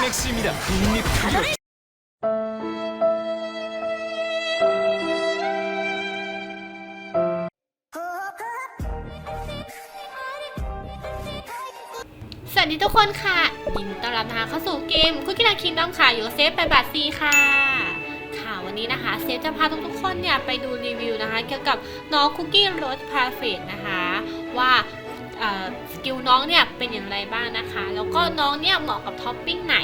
클라이맥스입니다. 국립 교 สวัสดีทุกคนค่ะ ยินดีต้อนรับนะคะเข้าสู่เกมคุกกี้นาคิงดอมค่ะ อยู่กับเซฟไปบาทซีค่ะ ค่ะวันนี้นะคะ เซฟจะพาทุกๆคนเนี่ยไปดูรีวิวนะคะ เกี่ยวกับน้องคุกกี้รสพาเฟตนะคะ ว่าเอ่อ สกิลน้องเนี่ยเป็นอย่างไรบ้างนะคะ แล้วก็น้องเนี่ยเหมาะกับท็อปปิ้งไหน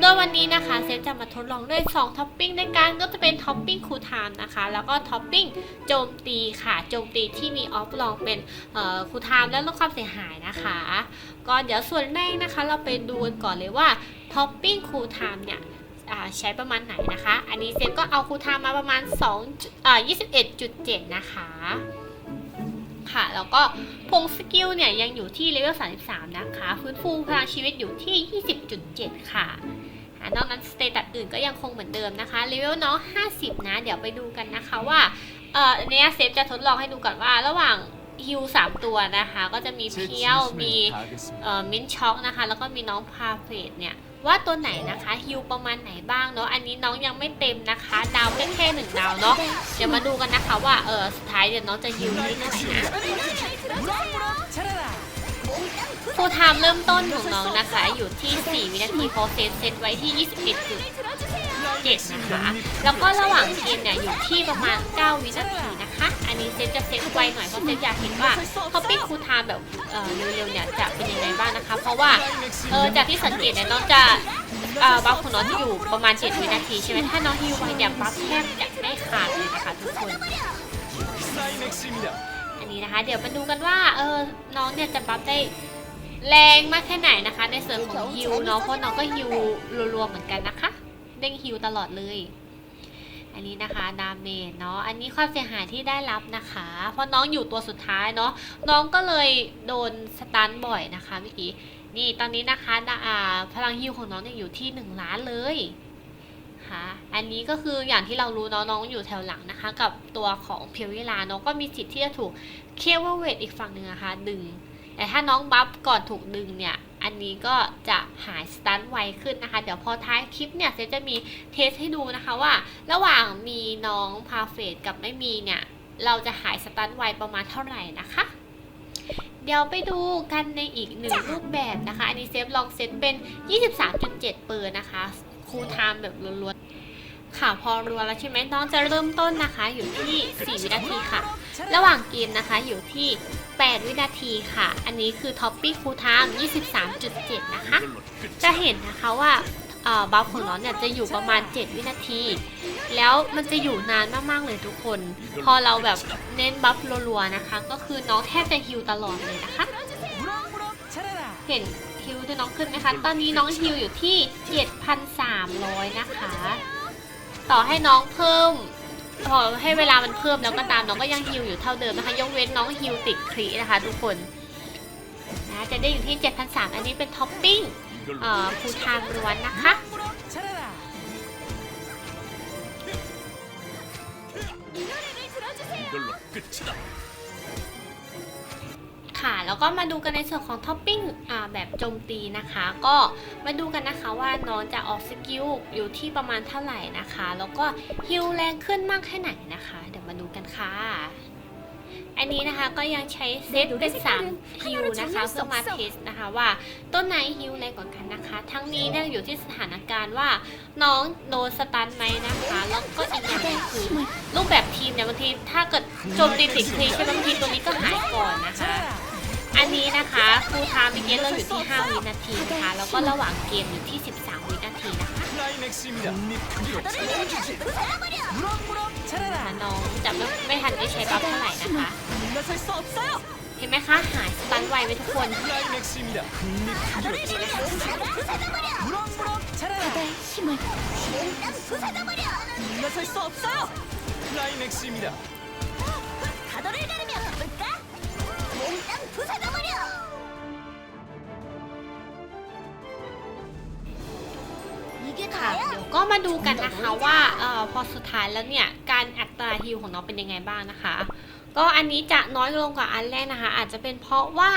โดยวันนี้นะคะเซฟจะมาทดลองด้วย2ท็อปปิ้งในการก็จะเป็นท็อปปิ้งคูลไทม์นะคะ แล้วก็ท็อปปิ้งโจมตีค่ะ โจมตีที่มีออฟลองเป็นคูลไทม์และลดความเสียหายนะคะ ก็เดี๋ยวส่วนแรกนะคะ เราไปดูกันก่อนเลยว่าท็อปปิ้งคูลไทม์เนี่ยใช้ประมาณไหนนะคะ อันนี้เซฟก็เอาคูลไทม์มาประมาณ2อ่า21.7 นะคะ ค่ะ แล้วก็พงสกิลเนี่ยยังอยู่ที่เลเวล 33 นะคะ ฟื้นฟูพลังชีวิตอยู่ที่ 20.7 ค่ะนอกนั้นสเตตัสอื่นก็ยังคงเหมือนเดิมนะคะเลเวลน้อง 50 นะ เดี๋ยวไปดูกันนะคะว่าเออเนี่ยเซฟจะทดลองให้ดูก่อนว่าระหว่างฮิวสามตัวนะคะ ก็จะมีเพียวมีเอ่อมินช็อกนะคะ แล้วก็มีน้องพาเฟตเนี่ย ว่าตัวไหนนะคะฮิวประมาณไหนบ้างเนาะอันนี้น้องยังไม่เต็มนะคะ ดาวแค่แค่หนึ่งดาวเนาะเดี๋ยวมาดูกันนะคะว่าเออสุดท้ายเดี๋ยวน้องจะฮิวที่เท่าไหร่นะฟูลไทม์เริ่มต้นของน้องนะคะ อยู่ที่ 4 วินาทีพอเซตเซตไว้ที่ 21.7 นะคะ แล้วก็ระหว่างเกมเนี่ยอยู่ที่ประมาณ 9 วินาทีนะคะ อันนี้เซฟจะเซฟไวหน่อยเพราะเซฟอยากเห็นว่าท็อปปิ้งคูทามแบบเร็วๆเนี่ยจะเป็นยังไงบ้างนะคะ เพราะว่าเออจากที่สังเกตเนี่ยน้องจะเอ่อบัฟของน้องจะอยู่ประมาณ 7 วินาทีใช่ไหมถ้าน้องฮิวไวเนี่ยบัฟแทบจะไม่ขาดเลยนะคะทุกคนอันนี้นะคะ เดี๋ยวมาดูกันว่าเออน้องเนี่ยจะบัฟได้แรงมากแค่ไหนนะคะ ในเสรินของฮิวเนาะเพราะน้องก็ฮิวรัวๆเหมือนกันนะคะ เด้งฮิวตลอดเลย อันนี้นะคะดาเมจเนาะอันนี้ความเสียหายที่ได้รับนะคะ เพราะน้องอยู่ตัวสุดท้ายเนาะน้องก็เลยโดนสตันบ่อยนะคะเมื่อกี้นี่ตอนนี้นะคะดาอ่าพลังฮิวของน้องเนี่ยอยู่ที่ 1 ล้านเลยค่ะอันนี้ก็คืออย่างที่เรารู้เนาะน้องอยู่แถวหลังนะคะ กับตัวของเพียววิลาน้องก็มีสิทธิ์ที่จะถูกเคเวเวทอีกฝั่งหนึ่งอะคะดึงแต่ถ้าน้องบัฟก่อนถูกดึงเนี่ย อันนี้ก็จะหายสตันไวขึ้นนะคะ เดี๋ยวพอท้ายคลิปเนี่ยเซจะมีเทสให้ดูนะคะว่า ระหว่างมีน้องพาเฟสกับไม่มีเนี่ย เราจะหายสตันไวประมาณเท่าไหร่นะคะ เดี๋ยวไปดูกันในอีกหนึ่งรูปแบบนะคะ อันนี้เซฟลองเซตเป็น 23.7 เปอร์นะคะคูลไทม์แบบล้วนๆค่ะพอรัวแล้วใช่ไหมน้องจะเริ่มต้นนะคะอยู่ที่ 4 วินาทีค่ะ ระหว่างกมนนะคะอยู่ที่ 8 วินาทีค่ะ อันนี้คือท็อปปิ้งฟูลไทม์23.7 นะคะ จะเห็นนะคะว่าเอ่อบัฟของน้องเนี่ยจะอยู่ประมาณ 7 วินาที แล้วมันจะอยู่นานมากๆเลยทุกคน พอเราแบบเน้นบัฟรัวๆนะคะ ก็คือน้องแทบจะฮิวตลอดเลยนะคะ เห็นฮิวที่น้องขึ้นไหมคะ ตอนนี้น้องฮิวอยู่ที่ 7,300 นะคะ ต่อให้น้องเพิ่ม พอให้เวลามันเพิ่มแล้วก็ตามน้องก็ยังฮิวอยู่เท่าเดิมนะคะ ยกเว้นน้องฮิวติดครีนะคะ ทุกคนนะจะได้อยู่ที่ 7,300 อันนี้เป็นท็อปปิ้งเอ่อฟูทางล้วนนะคะ 이걸로 끝이다. ค่ะ แล้วก็มาดูกันในส่วนของท็อปปิ้งอ่าแบบโจมตีนะคะ ก็มาดูกันนะคะว่าน้องจะออกสกิลอยู่ที่ประมาณเท่าไหร่นะคะ แล้วก็ฮิลแรงขึ้นมากแค่ไหนนะคะ เดี๋ยวมาดูกันค่ะ อันนี้นะคะก็ยังใช้เซตเป็น3ฮิลนะคะเพื่อมาเทสนะคะว่าต้นไหนฮิลแรงกว่ากันนะคะ ทั้งนี้เนี่ยอยู่ที่สถานการณ์ว่าน้องโดนสตันไหมนะคะ แล้วก็อีกอย่างหนึงคือรูปแบบทีมเนี่ยบางทีถ้าเกิดโจมตีติดคลีใช่ไหมบางทีตัวนี้ก็หายก่อนนะคะ อันนี้นะคะครูทามีเกมเริ่มอยู่ที่ 5 วินาทีนะคะ แล้วก็ระหว่างเกมอยู่ที่ 13 วินาทีนะคะน้องจะไม่ไม่ทันได้ใช้บัฟเท่าไหร่นะคะเห็นไหมคะหายสตันไวไปทุกคนนะคะ 몽땅 부숴버려! ค่ะ เดี๋ยวก็มาดูกันนะคะว่าเอ่อพอสุดท้ายแล้วเนี่ย การอัตราฮิลของน้องเป็นยังไงบ้างนะคะ ก็อันนี้จะน้อยลงกว่าอันแรกนะคะ อาจจะเป็นเพราะว่า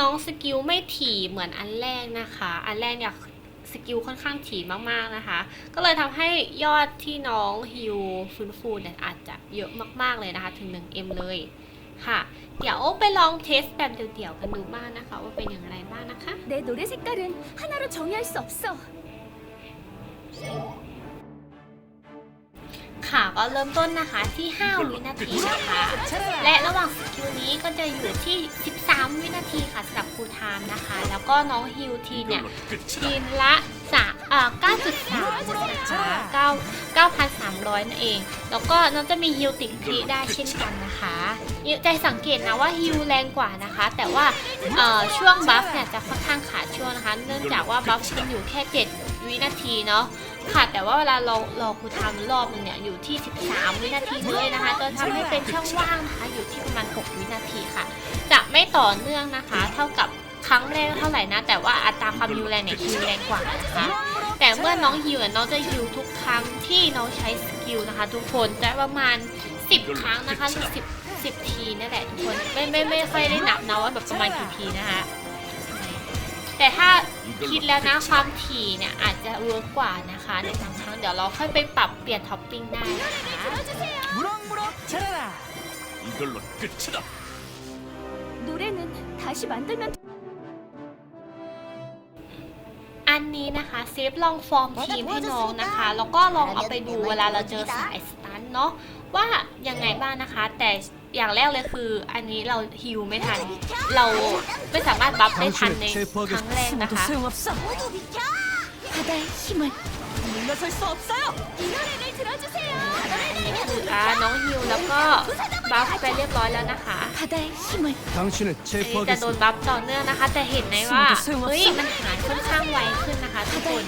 น้องสกิลไม่ถี่เหมือนอันแรกนะคะ อันแรกเนี่ย สกิลค่อนข้างถี่มากๆนะคะ ก็เลยทำให้ยอดที่น้องฮิวฟื้นฟูเนี่ยอาจจะเยอะมากๆเลยนะคะ ถึง 1M เลยค่ะ เดี๋ยวไปลองเทสแบบเดี่ยวๆกันดูบ้างนะคะ ว่าเป็นอย่างไรบ้างนะคะ 내 노래 색깔은 하나로 정의할 수 없어. ค่ะก็เริ่มต้นนะคะที่ 5 วินาทีนะคะ และระหว่างสกิลนี้ก็จะอยู่ที่ 13 วินาทีค่ะสำหรับครูไทม์นะคะ แล้วก็น้องฮิวทีเนี่ย 이걸로 끝이다. ทีมละสาม เอ่อ9.3นะคะ9 9,300 นั่นเอง แล้วก็น้องจะมีฮิลติดครีได้เช่นกันนะคะใจสังเกตนะว่าฮิลแรงกว่านะคะ แต่ว่าเอ่อช่วงบัฟเนี่ยจะค่อนข้างขาดช่วงนะคะ เนื่องจากว่าบัฟมันอยู่แค่ 7 วินาทีเนาะค่ะแต่ว่าเวลาเราราครูทำรอบหนึงเนี่ยอยู่ที่ 13 วินาทีเลยนะคะจะทำให้เป็นช่องว่างนะคะอยู่ที่ประมาณ 6 วินาทีค่ะ จะไม่ต่อเนื่องนะคะ เท่ากับ ครั้งแรกเท่าไหร่นะ แต่ว่าอัตราความฮิวแรงเนี่ยฮิวแรงกว่านะคะ แต่เมื่อน้องฮิวเนี่ยน้องจะฮิวทุกครั้งที่น้องใช้สกิลนะคะ ทุกคนจะประมาณ 10 ครั้งนะคะหรือ10 10 ทีนั่นแหละทุกคนไม่ไม่ไม่ค่อยได้นับนะว่าแบบประมาณกี่ทีนะคะ แต่ถ้าคิดแล้วนะความถี่เนี่ยอาจจะเวิร์กกว่านะคะในบางครั้งเดี๋ยวเราค่อยไปปรับเปลี่ยนท็อปปิ้งได้นะคะ 무럭무럭 자라라. 이걸로 끝이다. 노래는 다시 만들면 นนี้นะคะเซฟลองฟอร์มทีมให้น้องนะคะ แล้วก็ลองเอาไปดูเวลาเราเจอสายสตันเนาะว่ายังไงบ้างนะคะ แต่อย่างแรกเลยคืออันนี้เราฮิวไม่ทัน เราไม่สามารถบัฟได้ทันในครั้งแรกนะคะอ่าน้องฮิวแล้วก็ บัฟไปเรียบร้อยแล้วนะคะอันนี้จะโดนบัฟต่อเนื่องนะคะ แต่เห็นไหมว่าเฮ้ยมันหายค่อนข้างไวขึ้นนะคะทุกคน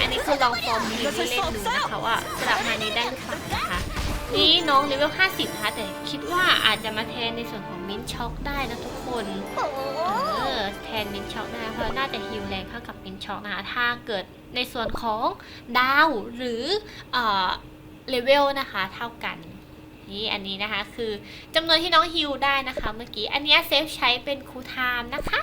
อันนี้คือลองฟอร์มนี้เล่นดูนะคะว่าสลับมานี้ได้หรือเปล่านะคะนี่น้องเลเวล 50ค่ะแต่คิดว่าอาจจะมาแทนในส่วนของมิ้นช็อกได้นะทุกคนเออแทนมิ้นช็อกได้เพราะน่าจะฮิลแรงเข้ากับมิ้นช็อกนะคะถ้าเกิดในส่วนของดาวหรือเออเลเวลนะคะเท่ากัน นี่อันนี้นะคะคือจำนวนที่น้องฮิวได้นะคะ เมื่อกี้อันเนี้ยเซฟใช้เป็นคูลไทม์นะคะ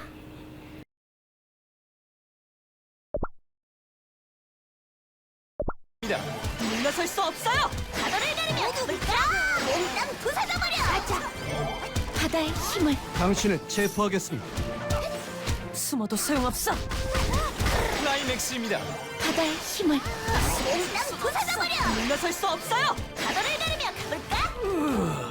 입니다. 물러설 수 없어요. 바다를 가르며 가볼까? 몽땅 부숴져버려! 가자! 바다의 힘을 당신을 체포하겠습니다. 숨어도 소용없어. 클라이맥스입니다. 바다의 힘을 몽땅 부숴져버려! 물러설 수 없어요. you